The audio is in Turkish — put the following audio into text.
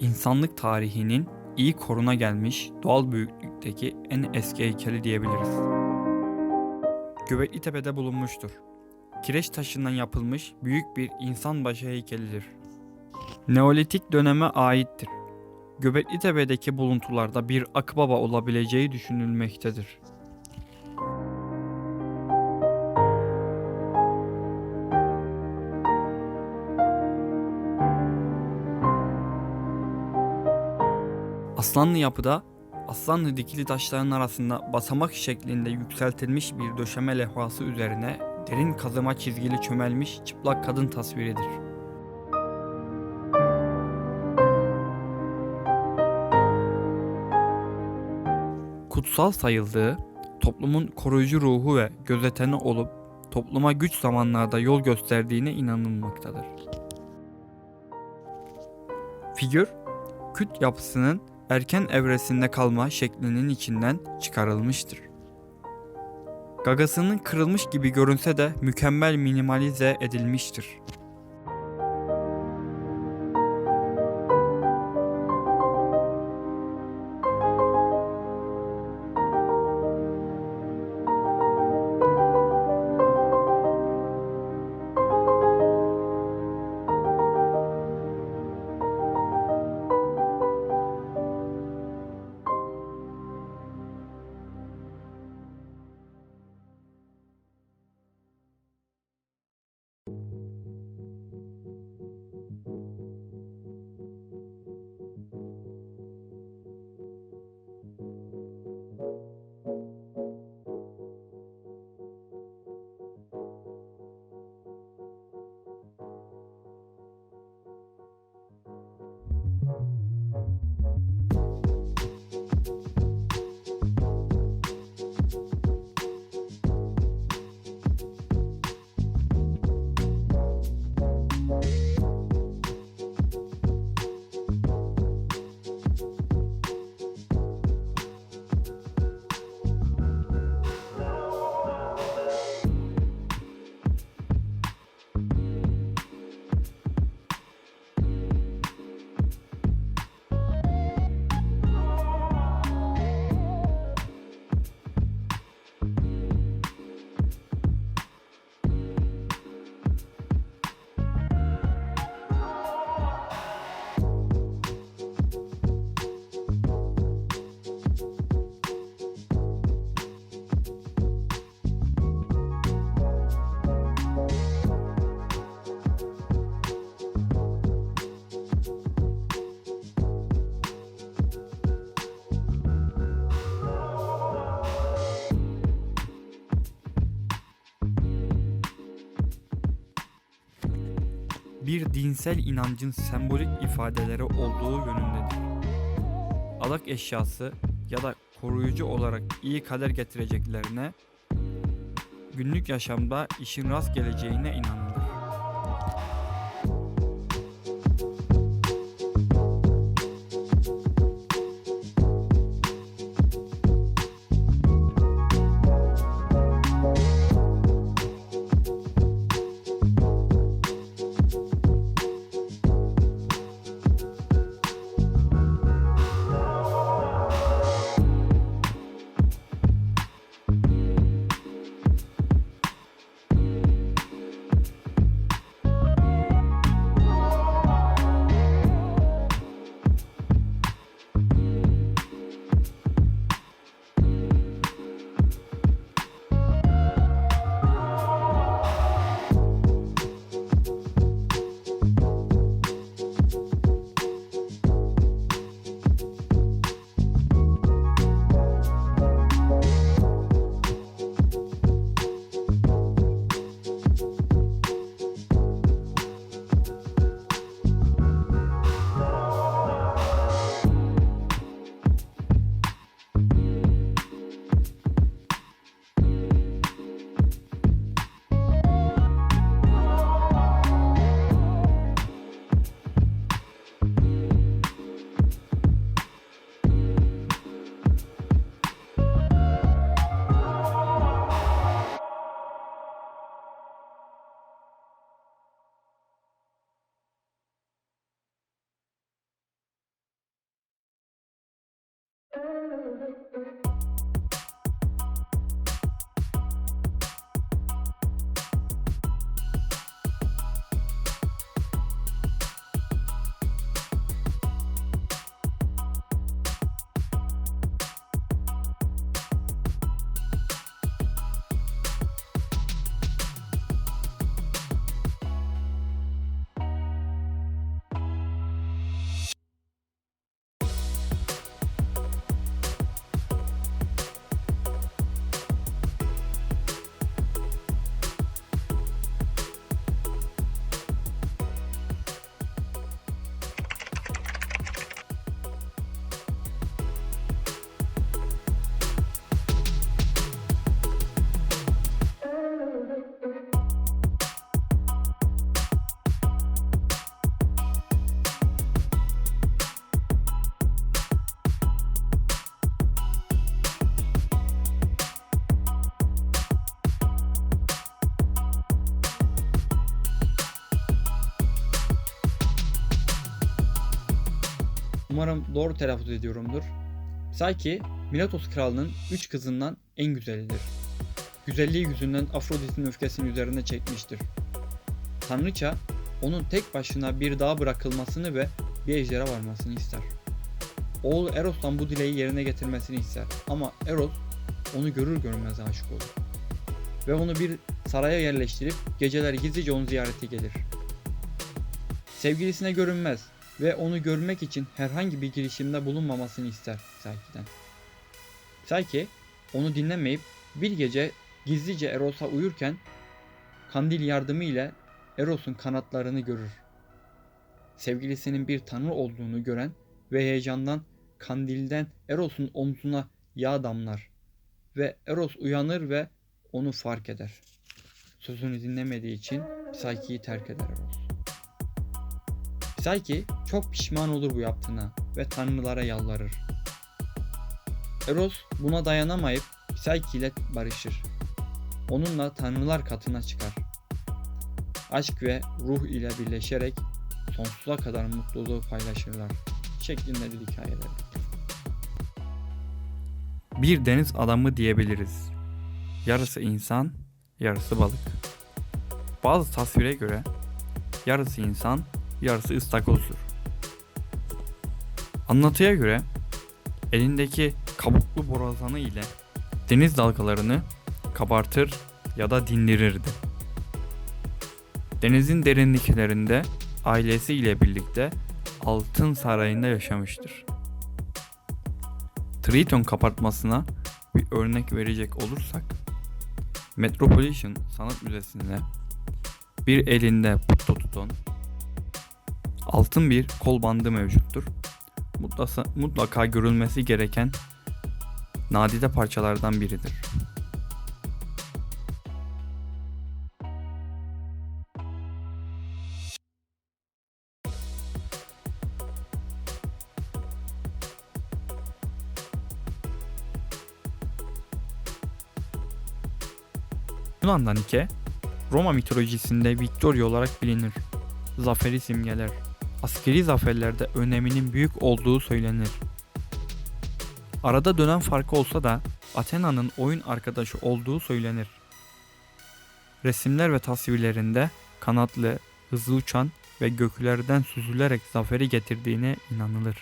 insanlık tarihinin iyi koruna gelmiş doğal büyüklükteki en eski heykeli diyebiliriz. Göbekli Tepe'de bulunmuştur. Kireç taşından yapılmış büyük bir insan başı heykelidir. Neolitik döneme aittir. Göbekli Tepe'deki buluntularda bir akbaba olabileceği düşünülmektedir. Aslanlı yapıda Aslanlı dikili taşların arasında basamak şeklinde yükseltilmiş bir döşeme levhası üzerine derin kazıma çizgili çömelmiş çıplak kadın tasviridir. Kutsal sayıldığı, toplumun koruyucu ruhu ve gözeteni olup topluma güç zamanlarda yol gösterdiğine inanılmaktadır. Figür, küt yapısının erken evresinde kalma şeklinin içinden çıkarılmıştır. Gagasının kırılmış gibi görünse de mükemmel minimalize edilmiştir. Bir dinsel inancın sembolik ifadeleri olduğu yönündedir. Adak eşyası ya da koruyucu olarak iyi kader getireceklerine, günlük yaşamda işin rast geleceğine inanılır. Umarım doğru telaffuz ediyorumdur. Psyche, Miletos kralının üç kızından en güzelidir. Güzelliği yüzünden Afrodit'in öfkesini üzerine çekmiştir. Tanrıça, onun tek başına bir dağa bırakılmasını ve bir ejdere varmasını ister. Oğlu Eros'tan bu dileği yerine getirmesini ister ama Eros onu görür görmez aşık olur. Ve onu bir saraya yerleştirip geceler gizlice onu ziyarete gelir. Sevgilisine görünmez ve onu görmek için herhangi bir girişimde bulunmamasını ister Psyche'den. Psyche onu dinlemeyip bir gece gizlice Eros'a uyurken kandil yardımı ile Eros'un kanatlarını görür. Sevgilisinin bir tanrı olduğunu gören ve heyecandan kandilden Eros'un omzuna yağ damlar ve Eros uyanır ve onu fark eder. Sözünü dinlemediği için Psyche'yi terk eder Eros. Psyche çok pişman olur bu yaptığına ve tanrılara yalvarır. Eros buna dayanamayıp Psyche ile barışır. Onunla tanrılar katına çıkar. Aşk ve ruh ile birleşerek sonsuza kadar mutluluğu paylaşırlar şeklindedir hikayeleri. Bir deniz adamı diyebiliriz. Yarısı insan, yarısı balık. Bazı tasvire göre yarısı insan, yarısı ıstakozdur. Anlatıya göre elindeki kabuklu borazanı ile deniz dalgalarını kabartır ya da dindirirdi. Denizin derinliklerinde ailesi ile birlikte Altın Sarayı'nda yaşamıştır. Triton kapartmasına bir örnek verecek olursak, Metropolitan Sanat Müzesi'nde bir elinde putto tutan altın bir kol bandı mevcuttur. Mutlaka, mutlaka görülmesi gereken nadide parçalardan biridir. Yunan'dan Nike, Roma mitolojisinde Victoria olarak bilinir. Zaferi simgeler. Askeri zaferlerde öneminin büyük olduğu söylenir. Arada dönen farkı olsa da Athena'nın oyun arkadaşı olduğu söylenir. Resimler ve tasvirlerinde kanatlı, hızlı uçan ve göklerden süzülerek zaferi getirdiğine inanılır.